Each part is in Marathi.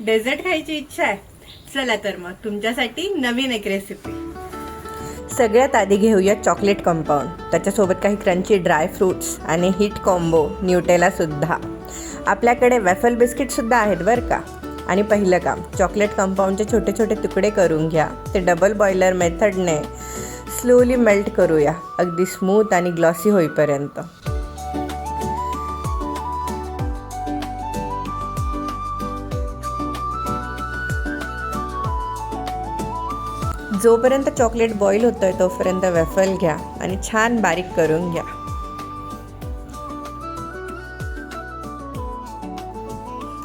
डेझर्ट खायची इच्छा आहे. चला तर मग तुमच्यासाठी नवीन एक रेसिपी सगळ्यात आधी घेऊया चॉकलेट कंपाऊंड त्याच्यासोबत काही क्रंची ड्राय फ्रूट्स आणि हिट कॉम्बो न्यूटेलासुद्धा आपल्याकडे वेफल बिस्किटसुद्धा आहेत बरं का? आणि पहिलं काम चॉकलेट कंपाऊंडचे छोटे छोटे तुकडे करून घ्या. ते डबल बॉयलर मेथडने स्लोली मेल्ट करूया. अगदी स्मूथ आणि ग्लॉसी होईपर्यंत. जोपर्यंत चॉकलेट बॉईल होतोय तोपर्यंत वेफल घ्या आणि छान बारीक करून घ्या.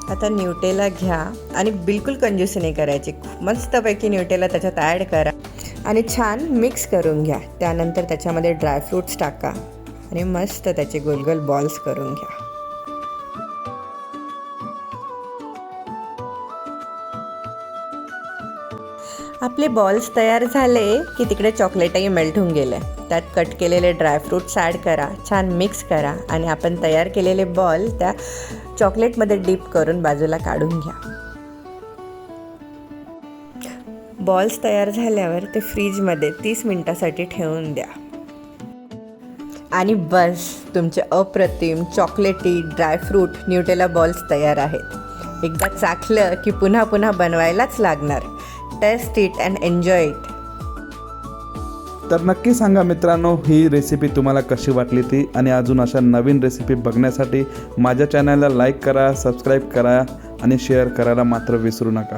आता न्यूटेला घ्या आणि बिलकुल कंजूसी नाही करायची. मस्तपैकी न्यूटेला त्याच्यात ॲड करा आणि छान मिक्स करून घ्या. त्यानंतर त्याच्यामध्ये ड्रायफ्रूट्स टाका आणि मस्त त्याचे गोलगोल बॉल्स करून घ्या. आपले बॉल्स तयार झाले की तिकडे चॉकलेटही मेल्ट होऊन गेले. त्यात कट केलेले ड्रायफ्रूट्स ॲड करा छान मिक्स करा आणि आपण तयार केलेले बॉल त्या चॉकलेटमध्ये डीप करून बाजूला काढून घ्या. बॉल्स तयार झाल्यावर ते फ्रीजमध्ये तीस मिनटासाठी ठेवून द्या. आणि बस तुमचे अप्रतिम चॉकलेटी ड्रायफ्रूट न्यूटेला बॉल्स तयार आहेत. एकदा चाखलं की पुन्हा पुन्हा बनवायलाच लागणार. Taste it and enjoy it तर नक्की सांगा मित्रांनो ही रेसिपी तुम्हाला कशी वाटली ती? आणि अजून अशा नवीन रेसिपी बघण्यासाठी माझ्या चॅनलला लाईक करा सबस्क्राईब करा आणि शेअर करायला मात्र विसरू नका.